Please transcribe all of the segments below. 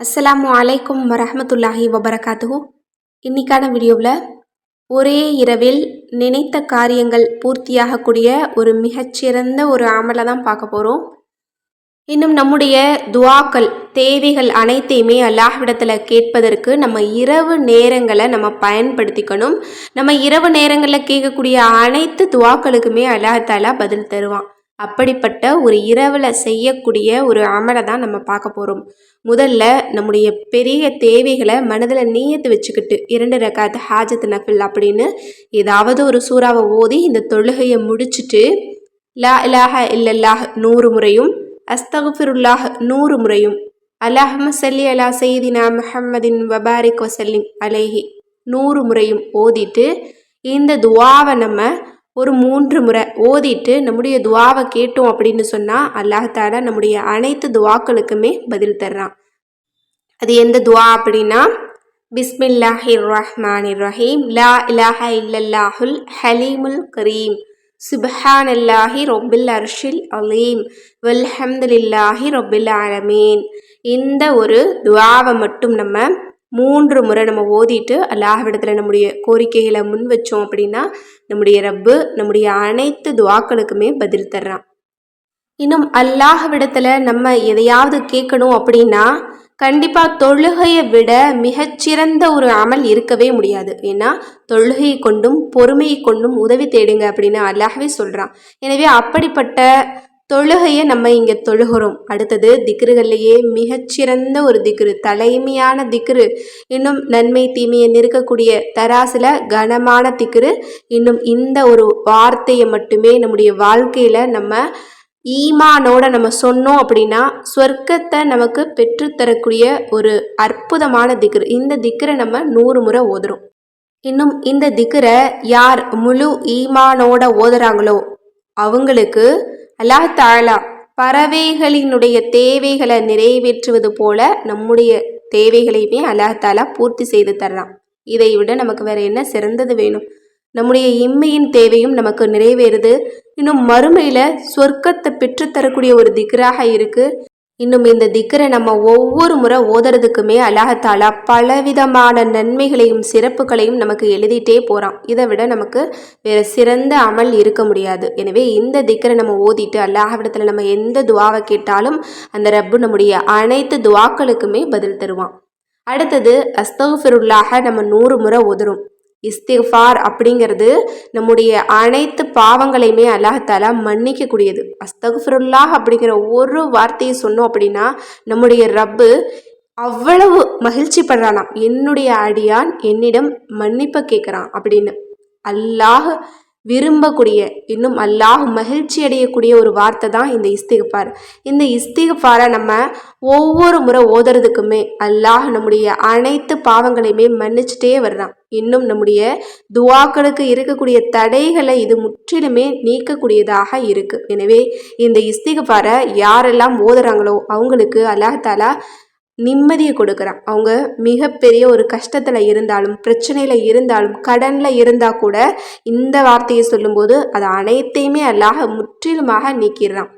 அஸ்ஸலாமு அலைக்கும் வரஹ்மத்துல்லாஹி வபரகாத்துஹு. இன்னைக்கான வீடியோவில் ஒரே இரவில் நினைத்த காரியங்கள் பூர்த்தியாகக்கூடிய ஒரு மிகச்சிறந்த ஒரு அமலை தான் பார்க்க போகிறோம் இன்னும் நம்முடைய துவாக்கள் தேவைகள் அனைத்தையுமே அல்லாஹ்விடத்தில் கேட்பதற்கு நம்ம இரவு நேரங்களை நம்ம பயன்படுத்திக்கணும். நம்ம இரவு நேரங்களில் கேட்கக்கூடிய அனைத்து துவாக்களுக்குமே அல்லாஹாலா பதில் தருவான். அப்படிப்பட்ட ஒரு இரவில் செய்யக்கூடிய ஒரு அமலை தான் நம்ம பார்க்க போகிறோம் முதல்ல நம்முடைய பெரிய தேவைகளை மனதில் நீயத்து வச்சுக்கிட்டு இரண்டு ரக்காத்து ஹாஜத் நஃபில் அப்படின்னு ஏதாவது ஒரு சூறாவை ஓதி இந்த தொழுகையை முடிச்சுட்டு லா இலாஹ இல்லல்லாஹ் நூறு முறையும் அஸ்தகுஃபிருல்லாஹ் நூறு முறையும் அல்லாஹம சல்லி அலா செய்தினா முஹம்மதின் வபாரிக் வசல்லிம் அலேஹி நூறு முறையும் ஓதிட்டு இந்த துவாவை நம்ம ஒரு மூன்று முறை ஓதிட்டு நம்முடைய துவாவை கேட்டோம் அப்படின்னு சொன்னால் அல்லாஹால நம்முடைய அனைத்து துவாக்களுக்குமே பதில் தர்றான். அது எந்த துவா அப்படின்னா பிஸ்மில்லாஹிர் ரஹ்மான் ரஹீம் லா இலாஹ இல்லல்லாஹுல் ஹலீமுல் கரீம் சுபஹான் அல்லாஹி ரொபில் அர்ஷில் அலீம் வல்ஹம்துலில்லாஹி ரொபில் ஆலமீன். இந்த ஒரு துவாவை மட்டும் நம்ம மூன்று முறை நம்ம ஓதிட்டு அல்லாஹ்விடத்தில் நம்முடைய கோரிக்கைகளை முன் வச்சோம் அப்படின்னா நம்முடைய ரப்பு நம்முடைய அனைத்து துவாக்களுக்குமே பதில் தர்றான். இன்னும் அல்லாஹ்விடத்தில் நம்ம எதையாவது கேட்கணும் அப்படின்னா கண்டிப்பாக தொழுகையை விட மிகச்சிறந்த ஒரு அமல் இருக்கவே முடியாது. ஏன்னா தொழுகையை கொண்டும் பொறுமையை கொண்டும் உதவி தேடுங்க அப்படின்னு அல்லாஹவே சொல்கிறான் எனவே அப்படிப்பட்ட தொழுகையை நம்ம இங்கே தொழுகிறோம். அடுத்தது திக்ருகள்லேயே மிகச்சிறந்த ஒரு திக்ரு தலைமையான திக்ரு. இன்னும் நன்மை தீமையை நிற்கக்கூடிய தராசில் கனமான திக்ரு. இன்னும் இந்த ஒரு வார்த்தையை மட்டுமே நம்முடைய வாழ்க்கையில் நம்ம ஈமானோட நம்ம சொன்னோம் அப்படின்னா சொர்க்கத்தை நமக்கு பெற்றுத்தரக்கூடிய ஒரு அற்புதமான திக்ரு. இந்த திக்ரை நம்ம நூறு முறை ஓதுறோம். இன்னும் இந்த திக்ரை யார் முழு ஈமானோட ஓதுறாங்களோ அவங்களுக்கு அல்லாஹ் தாலா பறவைகளினுடைய தேவைகளை நிறைவேற்றுவது போல நம்முடைய தேவைகளையுமே அல்லாஹ் தாலா பூர்த்தி செய்து தரலாம். இதை விட நமக்கு வேற என்ன சிறந்தது வேணும்? நம்முடைய இம்மையின் தேவையும் நமக்கு நிறைவேறுது. இன்னும் மறுமையில் சொர்க்கத்தை பெற்றுத்தரக்கூடிய ஒரு திக்ராக இருக்குது இன்னும் இந்த திக்கரை நம்ம ஒவ்வொரு முறை ஓதுறதுக்குமே அல்லாஹத்தாலா பலவிதமான நன்மைகளையும் சிறப்புகளையும் நமக்கு எழுதிட்டே போகிறான் இதை விட நமக்கு வேறு சிறந்த அமல் இருக்க முடியாது. எனவே இந்த திக்கரை நம்ம ஓதிட்டு அல்லாஹவிடத்தில் நம்ம எந்த துவாவை கேட்டாலும் அந்த ரப்பு நம்முடைய அனைத்து துவாக்களுக்குமே பதில் தருவான். அடுத்தது அஸ்தகுஃபிருல்லாக நம்ம நூறு முறை ஓதுறோம். இஸ்திஃபார் அப்படிங்கிறது நம்முடைய அனைத்து பாவங்களையுமே அல்லாஹாலா மன்னிக்கக்கூடியது. அஸ்தகுஃபருல்லாஹ் அப்படிங்கிற ஒரு வார்த்தையை சொன்னோம் அப்படின்னா நம்முடைய ரப்பு அவ்வளவு மகிழ்ச்சி படுறானாம். என்னுடைய அடியான் என்னிடம் மன்னிப்பை கேட்குறான் அப்படின்னு. அல்லாஹ் விரும்பக்கூடிய இன்னும் அல்லாஹ் மகிழ்ச்சி அடையக்கூடிய ஒரு வார்த்தை தான் இந்த இஸ்திகப்பார் இந்த இஸ்திகப்பாரை நம்ம ஒவ்வொரு முறை ஓதுறதுக்குமே அல்லாஹ் நம்முடைய அனைத்து பாவங்களையுமே மன்னிச்சுட்டே வர்றான். இன்னும் நம்முடைய துவாக்களுக்கு இருக்கக்கூடிய தடைகளை இது முற்றிலுமே நீக்கக்கூடியதாக இருக்குது எனவே இந்த இஸ்திகப்பாரை யாரெல்லாம் ஓதுறாங்களோ அவங்களுக்கு அல்லாஹாலா நிம்மதியை கொடுக்குறான். அவங்க மிகப்பெரிய ஒரு கஷ்டத்தில் இருந்தாலும் பிரச்சனையில் இருந்தாலும் கடனில் இருந்தால் கூட இந்த வார்த்தையை சொல்லும்போது அது அனைத்தையுமே அல்லாஹ் முற்றிலுமாக நீக்கிடுறான்.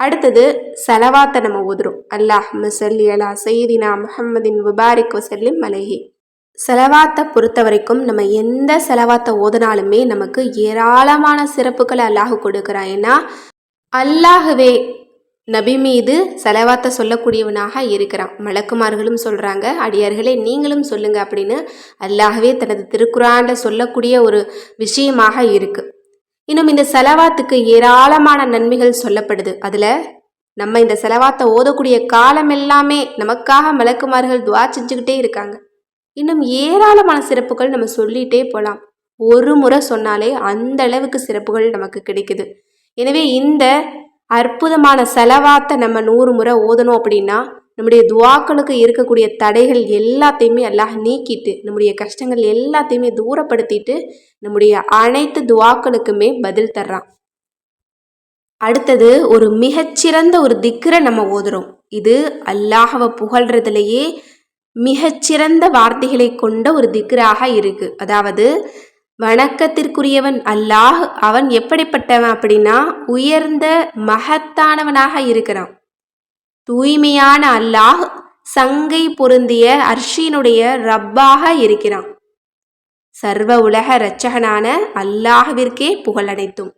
அடுத்தது செலவாத்தை நம்ம ஓதுறோம். அல்லாஹ் மசல்லி அலா சைதினா முஹம்மதின் முபாரிக் வசல்லிம் மலகி செலவாத்தை பொறுத்த வரைக்கும் நம்ம எந்த செலவாத்தை ஓதுனாலுமே நமக்கு ஏராளமான சிறப்புகளை அல்லாஹ் கொடுக்குறான். ஏன்னா அல்லாஹுவே நபி மீது செலவாத்தை சொல்லக்கூடியவனாக இருக்கிறான். மலக்குமார்களும் சொல்கிறாங்க அடியார்களே நீங்களும் சொல்லுங்கள் அப்படின்னு அல்லாஹவே தனது திருக்குறானில் சொல்லக்கூடிய ஒரு விஷயமாக இருக்குது இன்னும் இந்த செலவாத்துக்கு ஏராளமான நன்மைகள் சொல்லப்படுது. அதில் நம்ம இந்த செலவாத்தை ஓதக்கூடிய காலம் எல்லாமே நமக்காக மலக்குமார்கள் துவா செஞ்சுக்கிட்டே இருக்காங்க. இன்னும் ஏராளமான சிறப்புகள் நம்ம சொல்லிகிட்டே போகலாம் ஒரு முறை சொன்னாலே அந்த அளவுக்கு சிறப்புகள் நமக்கு கிடைக்குது. எனவே இந்த அற்புதமான செலவாத்தை நம்ம நூறு முறை ஓதணும் அப்படின்னா நம்முடைய துவாக்களுக்கு இருக்கக்கூடிய தடைகள் எல்லாத்தையுமே எல்லாம் நீக்கிட்டு நம்முடைய கஷ்டங்கள் எல்லாத்தையுமே தூரப்படுத்திட்டு நம்முடைய அனைத்து துவாக்களுக்குமே பதில் தர்றான். அடுத்தது ஒரு மிகச்சிறந்த ஒரு திக்கரை நம்ம ஓதுறோம். இது அல்லாஹவை புகழ்றதுலேயே மிகச்சிறந்த வார்த்தைகளை கொண்ட ஒரு திக்ராக இருக்கு. அதாவது வணக்கத்திற்குரியவன் அல்லாஹ் அவன் எப்படிப்பட்டவன் அப்படின்னா உயர்ந்த மகத்தானவனாக இருக்கிறான். தூய்மையான அல்லாஹ் சங்கை பொருந்திய அர்ஷினுடைய ரப்பாக இருக்கிறான். சர்வ உலக இரட்சகனான அல்லாஹ்விற்கே புகழ் அனைத்தும்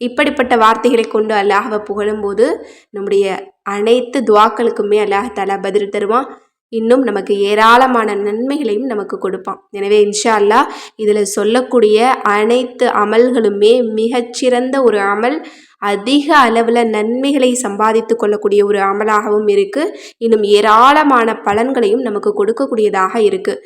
இப்படிப்பட்ட வார்த்தைகளை கொண்டு அல்லாஹ்வை புகழும்போது நம்முடைய அனைத்து துவாக்களுக்குமே அல்லாஹ் தலா பதில் தருவான். இன்னும் நமக்கு ஏராளமான நன்மைகளையும் நமக்கு கொடுப்பான். எனவே இன்ஷா அல்லாஹ் இதில் சொல்லக்கூடிய அனைத்து அமல்களுமே மிகச்சிறந்த ஒரு அமல் அதிக அளவில் நன்மைகளை சம்பாதித்து கொள்ளக்கூடிய ஒரு அமலாகவும் இருக்குது இன்னும் ஏராளமான பலன்களையும் நமக்கு கொடுக்கக்கூடியதாக இருக்குது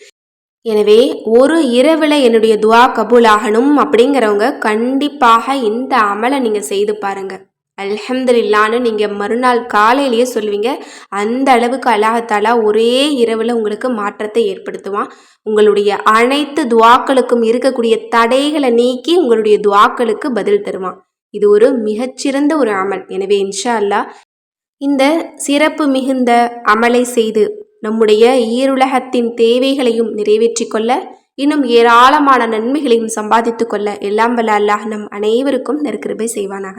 எனவே ஒரு இரவில் என்னுடைய துவா கபூலாகணும் அப்படிங்கிறவங்க கண்டிப்பாக இந்த அமலை நீங்கள் செய்து பாருங்கள் அல்ஹம்துலில்லான்னு நீங்கள் மறுநாள் காலையிலேயே சொல்லுவீங்க. அந்த அளவுக்கு அல்லாஹாலா ஒரே இரவில் உங்களுக்கு மாற்றத்தை ஏற்படுத்துவான். உங்களுடைய அனைத்து துவாக்களுக்கும் இருக்கக்கூடிய தடைகளை நீக்கி உங்களுடைய துவாக்களுக்கு பதில் தருவான். இது ஒரு மிகச்சிறந்த ஒரு அமல். எனவே இன்ஷா அல்லாஹ் இந்த சிறப்பு மிகுந்த அமலை செய்து நம்முடைய ஈருலகத்தின் தேவைகளையும் நிறைவேற்றிக் கொள்ள இன்னும் ஏராளமான நன்மைகளையும் சம்பாதித்து கொள்ள எல்லாம் வல்ல அல்லாஹ் நம் அனைவருக்கும் நெருக்கிருபை செய்வானாக.